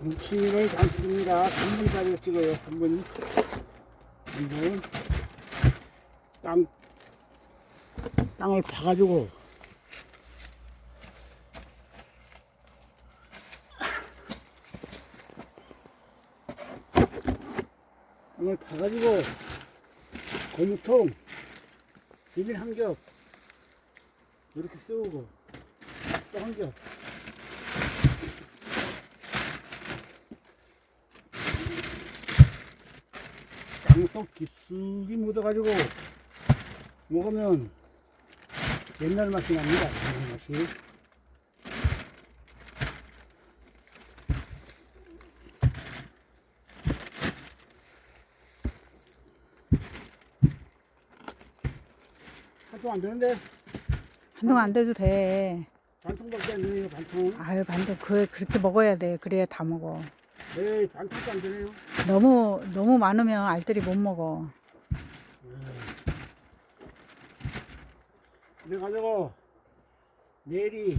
뭉치를 담습니다. 3분짜리 찍어요. 3분. 3분. 땅, 땅을 파가지고. 땅을 파가지고 고무통 비닐 한 겹 이렇게 씌우고 또 한 겹. 양속 깊숙이 묻어가지고 먹으면 옛날 맛이 납니다. 옛날 맛이. 하도 안 되는데 한동 안 돼도 돼. 반통밖에 안 되네요. 반통. 아유, 반동 그 그렇게 먹어야 돼. 그래야 다 먹어. 에이 반통도 안 되네요. 너무 너무 많으면 알들이 못 먹어. 그래가지고 내일이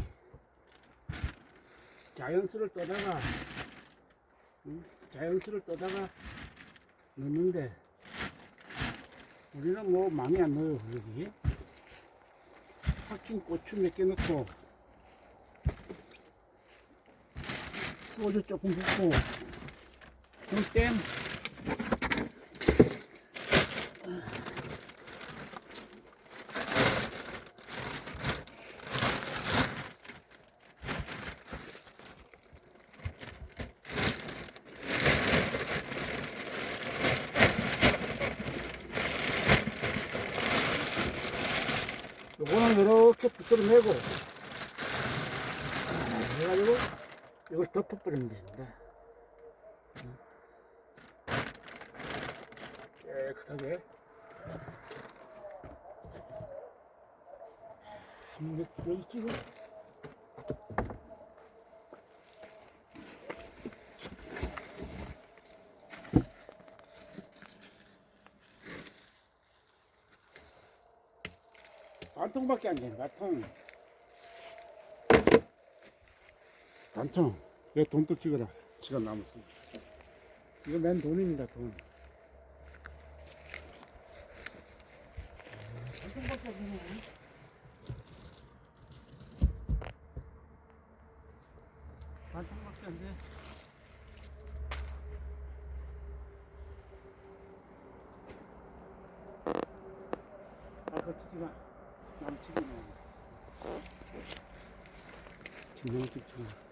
자연수를 떠다가 응? 자연수를 떠다가 넣는데 우리는 뭐 많이 안 넣어요 여기 삭힌 고추 몇 개 넣고 소주 조금 붓고. 좀땜. 요거는 이렇게 붙들어내고. 해가지고 이걸 덮어버리면 됩니다. 응. 깨끗하게 여기 찍어 반통밖에 안 되네 반통 반통 이거 돈도 찍어라. 시간 남았습니다 이거 맨 돈입니다 돈. 반통밖에 안 안돼. 아 거치지 마. 남치기 마. 지금 찍지 마